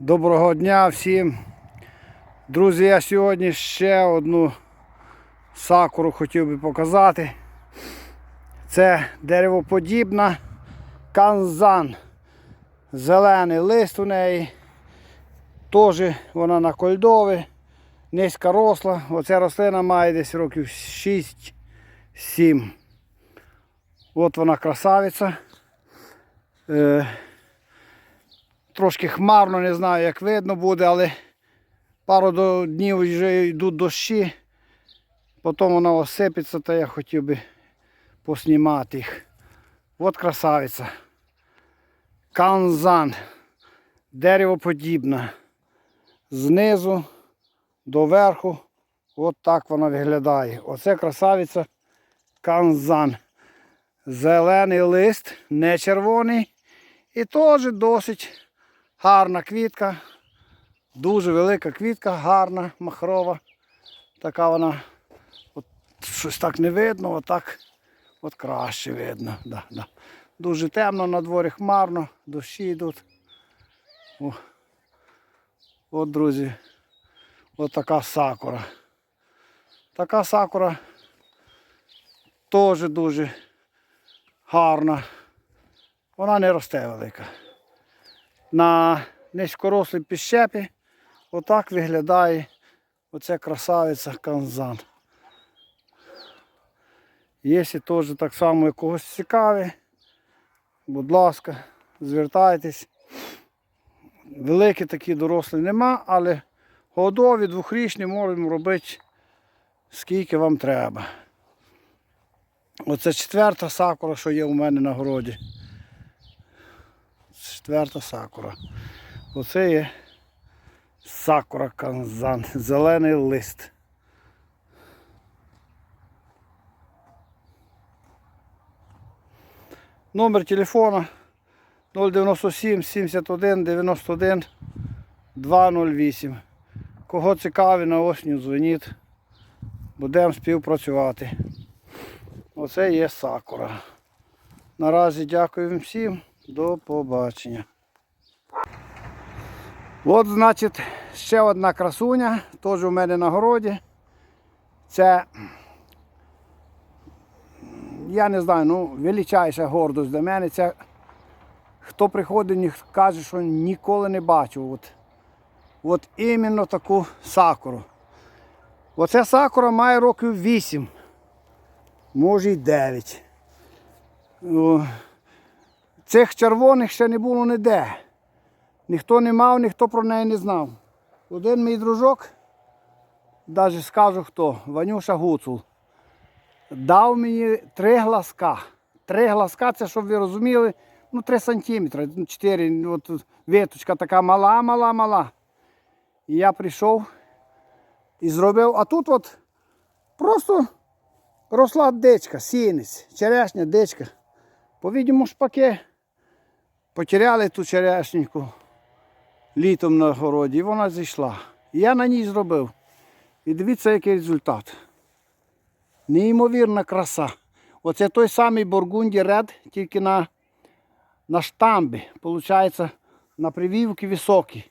Доброго дня всім. Друзі, я сьогодні ще одну сакуру хотів би показати. Це деревоподібна канзан. Зелений лист у неї. Теж вона на кольдові, низька росла. Оця рослина має десь років 6-7. От вона красавиця. Трошки хмарно, не знаю, як видно буде, але пару днів вже йдуть дощі. Потім вона осипеться, то я хотів би поснімати їх. От красавиця. Канзан. Деревоподібна. Знизу до верху. От так вона виглядає. Оце красавиця канзан. Зелений лист, не червоний. І теж досить гарна квітка. Дуже велика квітка, гарна, махрова. Така вона. От щось так не видно, отак от краще видно. Да, да. Дуже темно на дворі, хмарно, дощі йдуть. О. От, друзі, от така сакура. Така сакура теж дуже гарна. Вона не росте велика. На низькорослій піщепі отак виглядає оця красавиця канзан. Якщо теж так само якогось цікаві, будь ласка, звертайтесь. Великі такі дорослі нема, але годові, двохрічні можемо робити скільки вам треба. Оце четверта сакура, що є у мене на городі. Четверта сакура. Оце є сакура канзан, зелений лист. Номер телефона 097 71 91 208. Кого цікаві на осінь, дзвоніть. Будемо співпрацювати. Оце є сакура. Наразі дякую всім. До побачення. От, значить, ще одна красуня, теж у мене на городі. Це, я не знаю, ну, величайша гордость для мене. Це хто приходить, каже, що ніколи не бачив. От, от іменно таку сакуру. Оця сакура має років 8, може й 9. Цих червоних ще не було ніде. Ніхто не мав, ніхто про неї не знав. Один мій дружок, навіть скажу хто, Ванюша Гуцул, дав мені три глазка. Три глазка, це щоб ви розуміли, ну 3 сантиметри, ну, 4, от виточка така мала, мала, мала. І я прийшов і зробив, а тут от просто росла дичка, сінець, черешня дичка. По-відому шпаки потеряли ту черешеньку літом на городі, і вона зійшла. Я на ній зробив. І дивіться, який результат. Неймовірна краса. Оце той самий Бургунді Ред, тільки на, на штамбі. Получається, на прививки високі.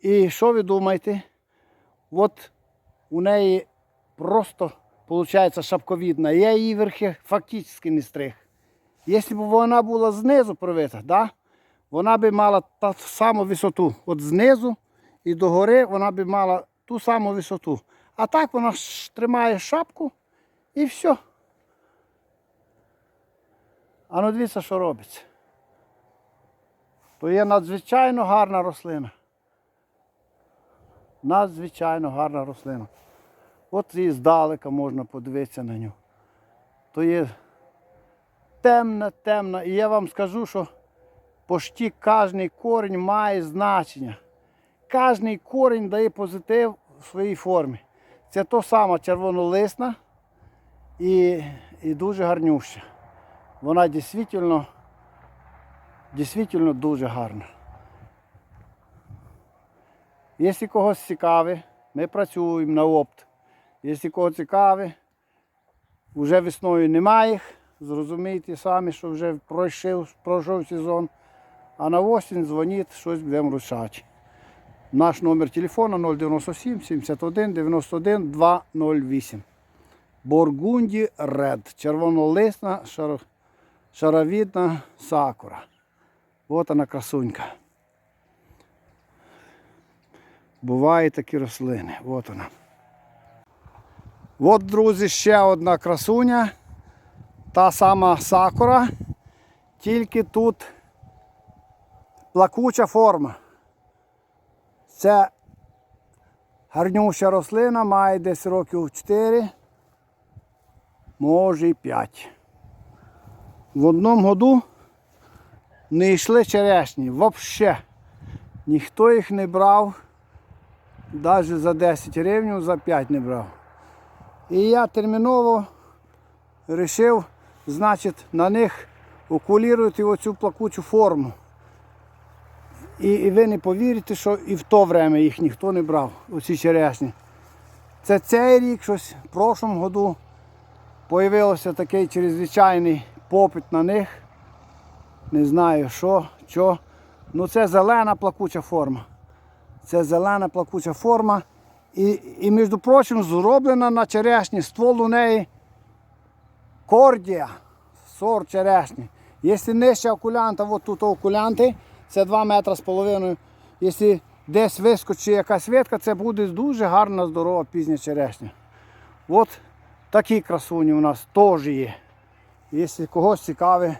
І що ви думаєте? От у неї просто виходить шапковідна. Я її верхи фактично не стриг. Якщо б вона була знизу привита, да, вона б мала ту саму висоту. От знизу і до гори вона б мала ту саму висоту. А так вона тримає шапку і все. А ну дивіться, що робиться. То є надзвичайно гарна рослина. Надзвичайно гарна рослина. От і здалека можна подивитися на нього. То є темна, темна. І я вам скажу, що почти кожний корінь має значення. Кожний корінь дає позитив в своїй формі. Це то сама червонолисна і, і дуже гарнюща. Вона дійсно, дійсно дуже гарна. Якщо когось цікавить, ми працюємо на опт. Якщо когось цікавить, вже весною немає їх. Зрозумійте самі, що вже пройшов, пройшов сезон. А на осінь дзвоніть, щось будемо рушати. Наш номер телефона 097 71 91 208. Бургунді Ред. Червонолисна шаро- шаровідна сакура. От вона красунька. Бувають такі рослини. От вона. От, друзі, ще одна красуня. Та сама сакура. Тільки тут плакуча форма. Це гарнюща рослина, має десь років 4, може і 5. В одному году не йшли черешні взагалі. Ніхто їх не брав, навіть за 10 гривень, за 5 не брав. І я терміново вирішив, значить, на них окулірувати оцю плакучу форму. І, ви не повірите, що і в то время їх ніхто не брав, оці черешні. Це цей рік щось в прошлому году появився такий чрезвичайний попит на них. Не знаю що, що. Ну це зелена плакуча форма. Це зелена плакуча форма. І, і між прочим, зроблена на черешні. Ствол у неї кордія, сорт черешні. Якщо нижче окулянта, от тут окулянти, це 2 метри з половиною. Якщо десь вискочить якась ветка, це буде дуже гарна, здорова пізня черешня. От такі красуні у нас теж є. Якщо когось цікавить,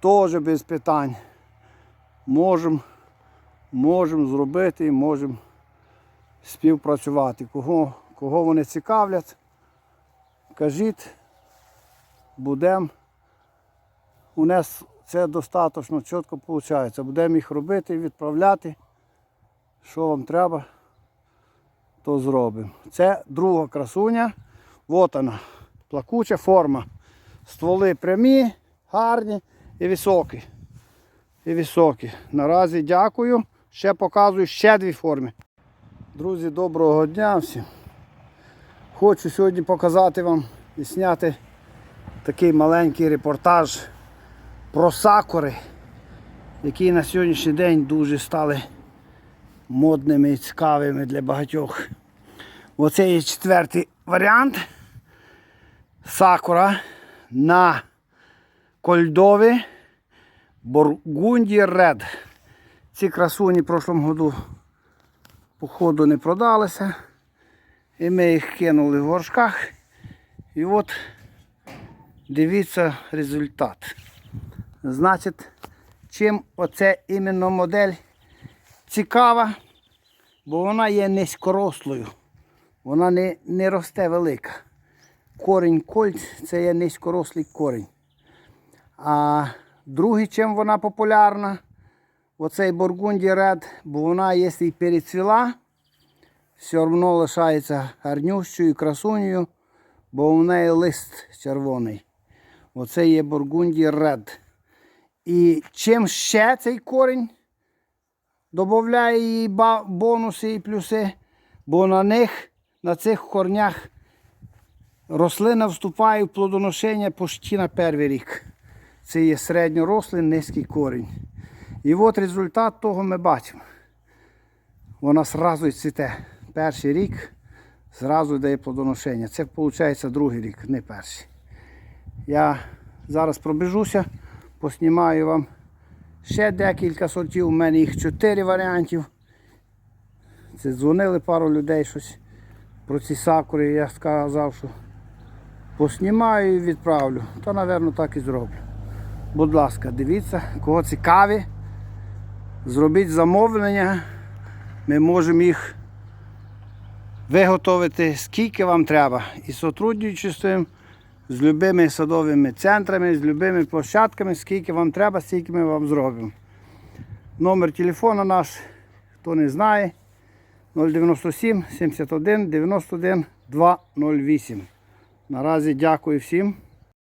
теж без питань. Можемо можем зробити і можемо співпрацювати. Кого, кого вони цікавлять, кажіть, будемо. У нас це достатньо чітко виходить. Будемо їх робити відправляти. Що вам треба, то зробимо. Це друга красуня. От вона. Плакуча форма. Стволи прямі, гарні і високі. І високі. Наразі дякую. Ще показую ще дві форми. Друзі, доброго дня всім. Хочу сьогодні показати вам і зняти такий маленький репортаж про сакури, які на сьогоднішній день дуже стали модними і цікавими для багатьох. Оце є четвертий варіант. Сакура на кольдові Бургунді Ред. Ці красуні в прошлому году походу не продалися. І ми їх кинули в горшках. І от дивіться результат. Значить, чим оце іменно модель цікава, бо вона є низькорослою. Вона не, не росте велика. Корінь кольць це є низькорослий корінь. А другий, чим вона популярна, оцей Бургунді Ред, бо вона, якщо і перецвіла, все одно лишається гарнющою красунею, бо у неї лист червоний. Оце є Бургунді Ред. І чим ще цей корінь додає їй бонуси і плюси, бо на них, на цих корнях рослина вступає в плодоношення почти на перший рік. Це є середньорослий низький корінь. І от результат того ми бачимо. Вона зразу цвіте. Перший рік зразу дає плодоношення. Це виходить другий рік, не перший. Я зараз пробіжуся, поснімаю вам ще декілька сортів. У мене їх чотири варіантів. Це дзвонили пару людей щось про ці сакури. Я сказав, що поснімаю і відправлю. То, напевно, так і зроблю. Будь ласка, дивіться, кого цікаві, зробіть замовлення. Ми можемо їх виготовити скільки вам треба. І сотрудничаємо з тим, з любими садовими центрами, з любими площадками, скільки вам треба, стільки ми вам зробимо. Номер телефону наш, хто не знає, 097 71 91 208. Наразі дякую всім.